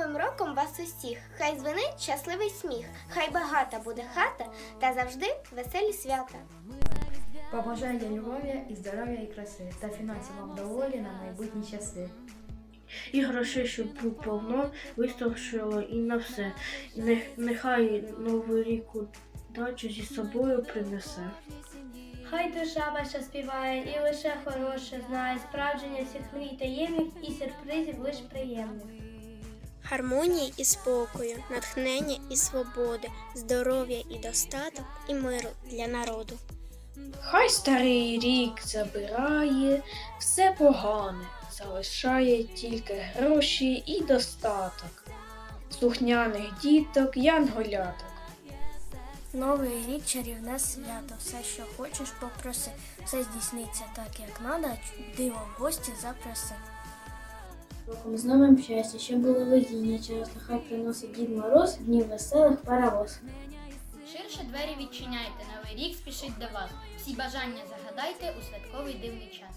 Новим роком вас усіх! Хай звенить щасливий сміх, хай багата буде хата та завжди веселі свята. Побажання любові і здоров'я і краси та фінансів вам доволі на майбутні часи. І грошей, щоб було повно, вистачило і на все. Нехай новий рік удачу зі собою принесе. Хай душа ваша співає і лише хороше знає справдження всіх мрій таємних і сюрпризів лиш приємних. Гармонії і спокою, натхнення і свободи, здоров'я і достаток, і миру для народу. Хай старий рік забирає все погане, залишає тільки гроші і достаток. Слухняних діток, янголяток. Новий рік чарівне свято. Все, що хочеш, попроси. Все здійсниться так, як надо, диво в гості запроси. Роком з новим щастя, щоб було везіння через нехай приносить Дід Мороз, днів веселих паровоз. Ширше двері відчиняйте, новий рік спішить до вас. Всі бажання загадайте у святковий дивний час.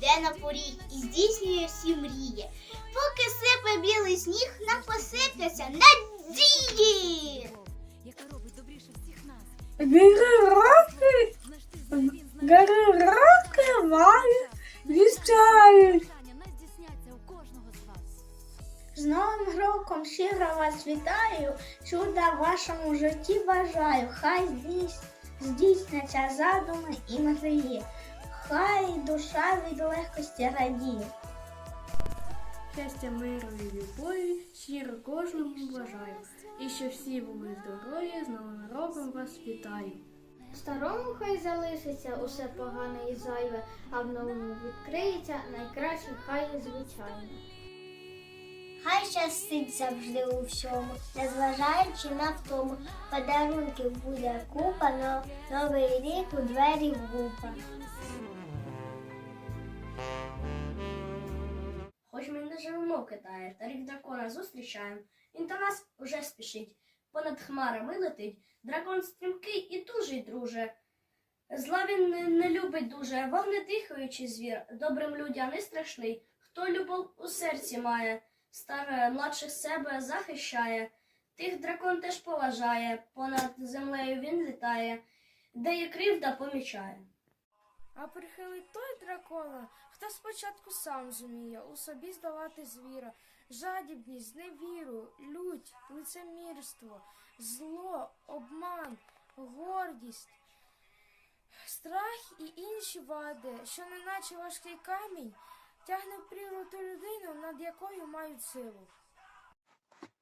Де на поріг і здійснює всі мрії. Поки сипе білий сніг, нам посипляться надії. Гироки, гироки маю, віщають. Новим роком щиро вас вітаю, чуда в вашому житті бажаю. Хай здійс- здійсняться задуми і мрії, хай душа від легкості радіє. Щастя, миру і любові щиро кожному бажаю. І щоб всі були здорові, з Новим роком вас вітаю. Старому хай залишиться усе погане і зайве, а в новому відкриється найкраще хай і звичайне. Хай щастить завжди у всьому, незважаючи на втому, подарунків буде купа, но новий рік у двері вгупа. Хоч ми не живемо в Китаї, та рік дракона зустрічаємо, він до нас уже спішить. Понад хмарами летить, дракон стрімкий і дужий, друже. Зла він не, не любить дуже, вогнедихаючий звір, добрим людям не страшний. Хто любов у серці має, старе младших себе захищає. Тих дракон теж поважає, понад землею він літає, де є кривда помічає. А прихилить той дракона, хто спочатку сам зуміє у собі здолати звіра, жадібність, зневіру, лють, лицемірство, зло, обман, гордість, страх і інші вади, що неначе важкий камінь, тягне в прірву ту людину, над якою мають силу.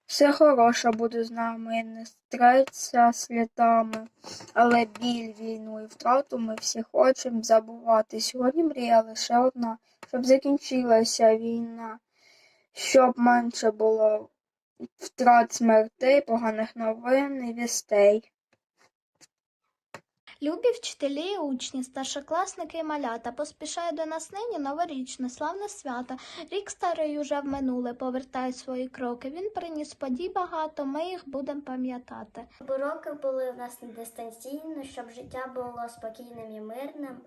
Все хороше буде з нами, не стреться слідами, але біль, війну і втрату ми всі хочемо забувати. Сьогодні мрія лише одна, щоб закінчилася війна, щоб менше було втрат смертей, поганих новин і вістей. Любі вчителі учні, старшокласники і малята, поспішає до нас нині новорічне, славне свято. Рік старий уже в минуле повертає свої кроки. Він приніс подій багато, ми їх будемо пам'ятати. Уроки були в нас не дистанційно, щоб життя було спокійним і мирним.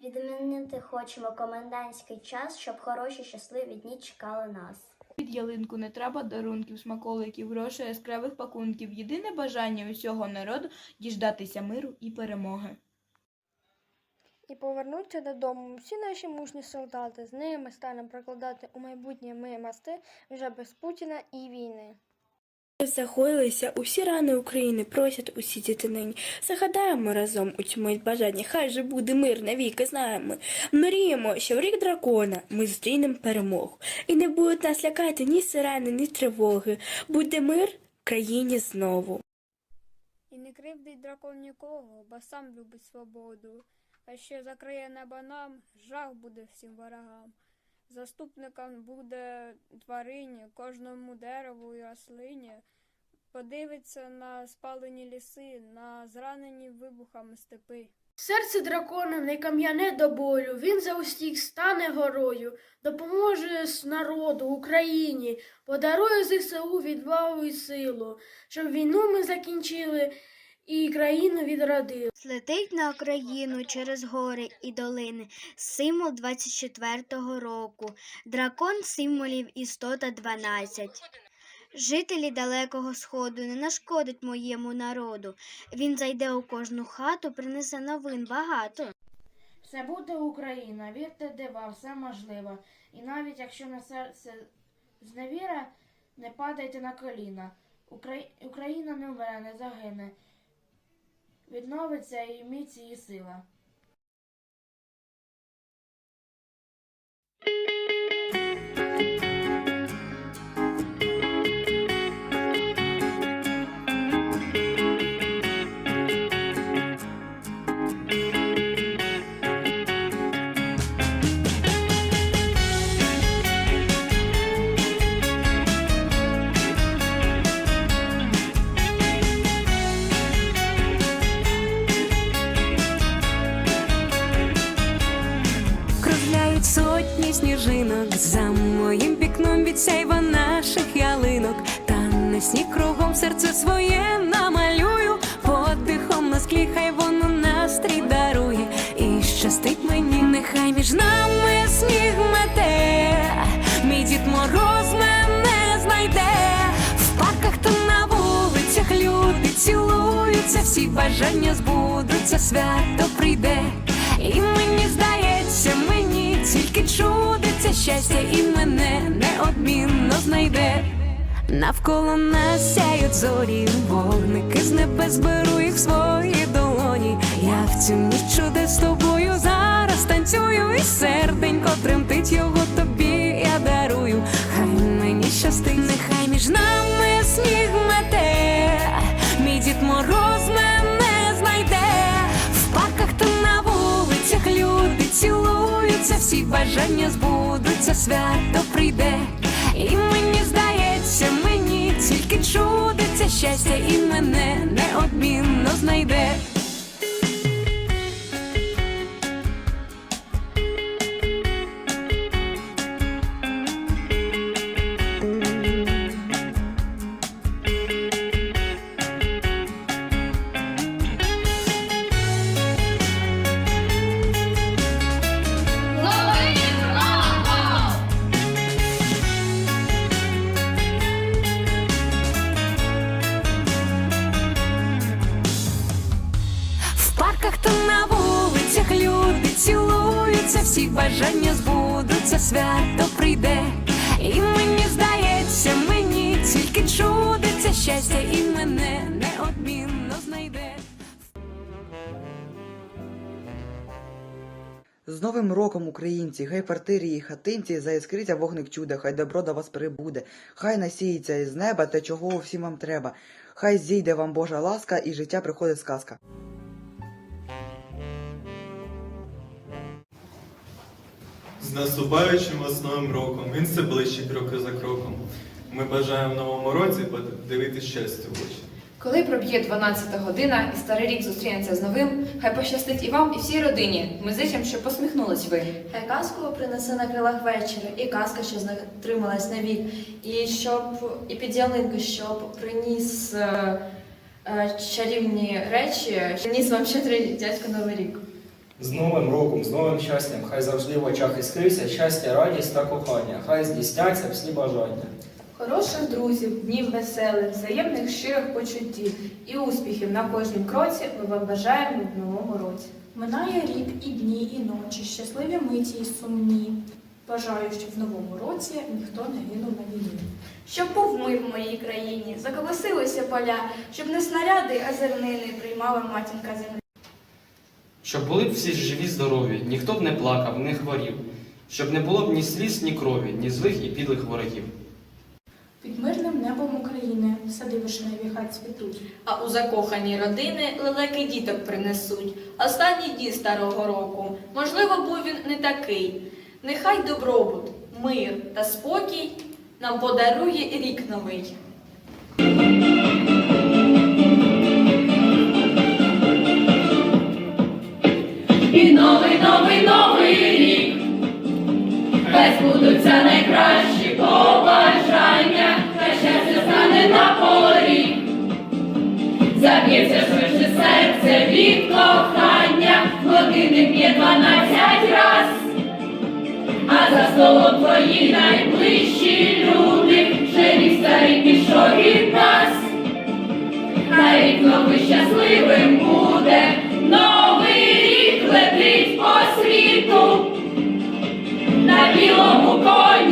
Відмінити хочемо комендантський час, щоб хороші щасливі дні чекали нас. Під ялинку не треба дарунків, смаколиків, грошей, яскравих пакунків. Єдине бажання усього народу діждатися миру і перемоги. І повернуться додому всі наші мужні солдати. З ними станемо прокладати у майбутнє ми мости вже без Путіна і війни. Загоїлися усі рани України, просять усі діти нині. Загадаємо разом у цьому бажанні, хай же буде мир навіки знаємо. Мріємо, що в рік дракона ми зустрінемо перемогу. І не будуть нас лякати ні сирени, ні тривоги. Буде мир в країні знову. І не кривдить дракон нікого, бо сам любить свободу. А ще закриє небо нам, жах буде всім ворогам. Заступникам буде тварині, кожному дереву і рослині. Подивиться на спалені ліси, на зранені вибухами степи. Серце дракона не кам'яне до болю, він за усіх стане горою, допоможе народу, Україні, подарує ЗСУ відвагу і силу, щоб війну ми закінчили і країну відродили. Злетить на Україну через гори і долини. Символ 24-го року. Дракон символів істота 12. Жителі далекого сходу не нашкодить моєму народу. Він зайде у кожну хату, принесе новин багато. Все буде Україна, вірте, дива, все можливо. І навіть якщо на серце зневіра, не падайте на коліна. Украї... Україна не вмре, не загине. Відновиться і міць її сила. Всі бажання збудуться, свято прийде. І мені здається, мені тільки чудиться щастя, і мене неодмінно знайде. Навколо нас сяють зорі, вогники з небес беру їх в свої долоні. Я в цю ніч чудес з тобою зараз танцюю, і серденько тремтить його тобі я дарую. Хай мені щастить, нехай між нами сніг цілуються, всі бажання збудуться, свято прийде. І мені здається, мені тільки чудиться щастя, і мене неодмінно знайде. Бажання збудуться, свято прийде. І мені здається, мені тільки чудиться щастя, і мене неодмінно знайде. З Новим роком, українці, хай в квартирі і хатинці заіскриться вогник чуда, хай добро до вас прибуде, хай насіється із неба те, чого всім вам треба. Хай зійде вам Божа ласка і життя приходить сказка. З наступаючим вас новим роком, він все ближче крок за кроком. Ми бажаємо в новому році подивитися щастя в очі. Коли проб'є 12 година і старий рік зустрінеться з новим, хай пощастить і вам, і всій родині. Ми зичимо, щоб посміхнулись ви. Хай казку принесе на крилах вечора, і казка, що затрималась на вік, і щоб і під ялинку, щоб приніс е, е, чарівні речі, приніс вам щедрий дядько Новий рік. З Новим роком, з новим щастям, хай завжди в очах іскрився щастя, радість та кохання, хай здійсняться всі бажання. Хороших друзів, днів веселих, взаємних щирих почуттів і успіхів на кожному кроці ми вам бажаємо в новому році. Минає рік і дні, і ночі, щасливі миті і сумні. Бажаю, щоб в новому році ніхто не гинув на війні. Щоб був мир в моїй країні, заколосилися поля, щоб не снаряди, а зернини приймала матінка земля. Щоб були б всі живі, здорові, ніхто б не плакав, не хворів, щоб не було б ні сліз, ні крові, ні злих і підлих ворогів. Під мирним небом України сади вишневі хай цвітуть. А у закохані родини лелеки діток принесуть. Останній дій старого року. Можливо, був він не такий. Нехай добробут, мир та спокій нам подарує рік новий. Новий, новий, новий рік. Хай збудуться найкращі побажання, хай щастя стане на порі. Заб'ється швидше серце від кохання, годинник б'є дванадцять раз, а за столом твої найближчі люди. рік старий пішов від нас. Хай рік новий щасливим буде, світу, на білому коні,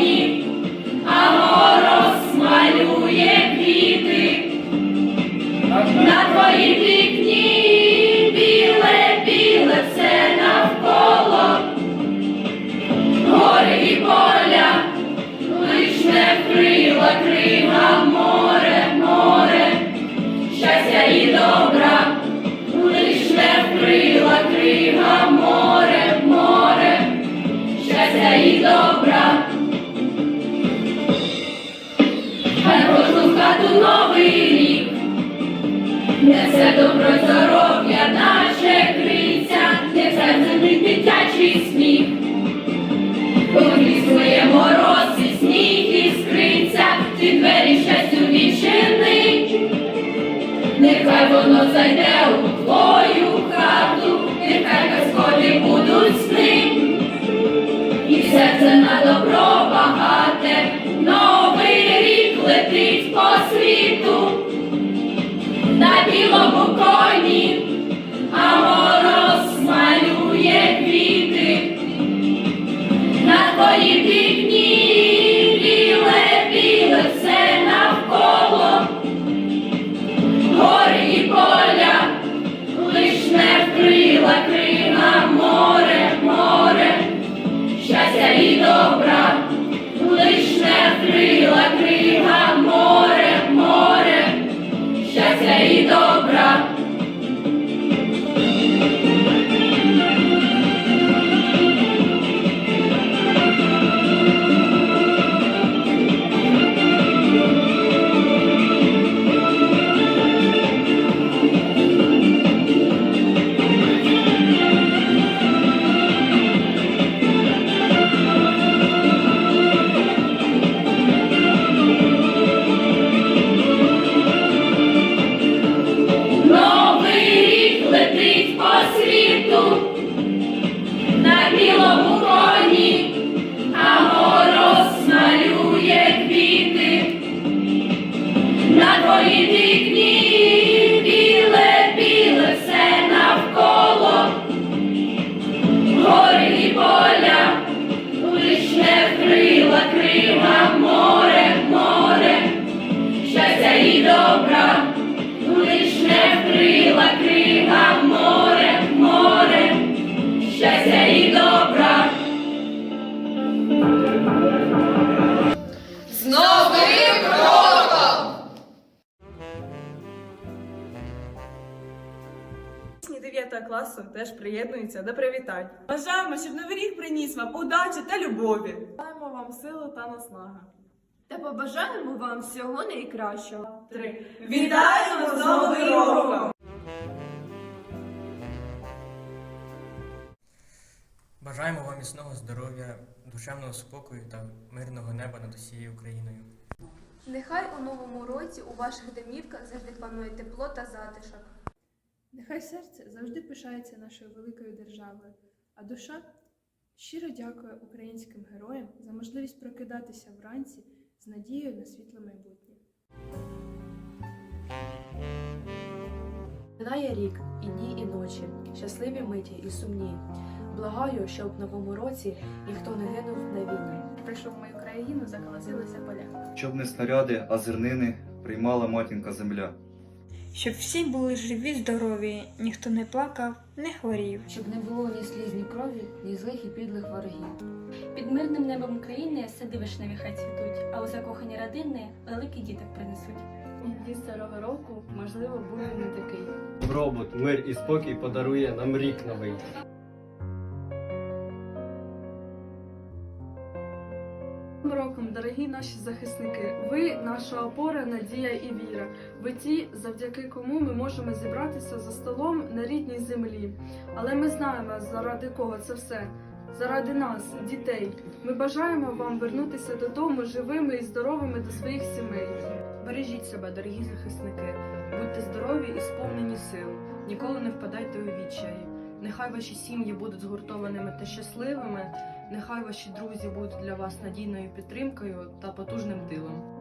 Несе добро й здоров'я наше криця, не серце дитячий сміх. Обрізує мороз і сніг іскриця, ті двері щастю відчини. Нехай воно зайде у твою хату, нехай казкові будуть сни. І серце на добро вкрила море, море, щастя і добра лиш не вкрила крига класу теж приєднуються до привітань. Бажаємо, щоб новий рік приніс вам удачі та любові. Бажаємо вам сили та наснаги. Та побажаємо вам всього найкращого. Три. Вітаємо з Новим роком! Бажаємо вам міцного здоров'я, душевного спокою та мирного неба над усією Україною. Нехай у новому році у ваших домівках завжди панує тепло та затишок. Нехай серце завжди пишається нашою великою державою, а душа щиро дякує українським героям за можливість прокидатися вранці з надією на світле майбутнє. Минає рік, і дні, і ночі, щасливі миті і сумні. Благаю, щоб в новому році ніхто не гинув на війні. Прийшов в мою країну, заколосилися поля. Щоб не снаряди, а зернини приймала матінка земля. Щоб всі були живі, здорові, ніхто не плакав, не хворів. Щоб не було ні сліз, ні крові, ні злих і підлих ворогів. Під мирним небом України сади вишневі хай цвітуть, а у закохані родини великий діток принесуть. І старого року, можливо, буде не такий. Робот, мир і спокій подарує нам рік новий. Дорогі наші захисники! Ви наша опора, надія і віра. Ви ті, завдяки кому ми можемо зібратися за столом на рідній землі. Але ми знаємо, заради кого це все. Заради нас, дітей. Ми бажаємо вам вернутися додому живими і здоровими до своїх сімей. Бережіть себе, дорогі захисники. Будьте здорові і сповнені сил. Ніколи не впадайте у відчаї. Нехай ваші сім'ї будуть згуртованими та щасливими. Нехай ваші друзі будуть для вас надійною підтримкою та потужним тилом.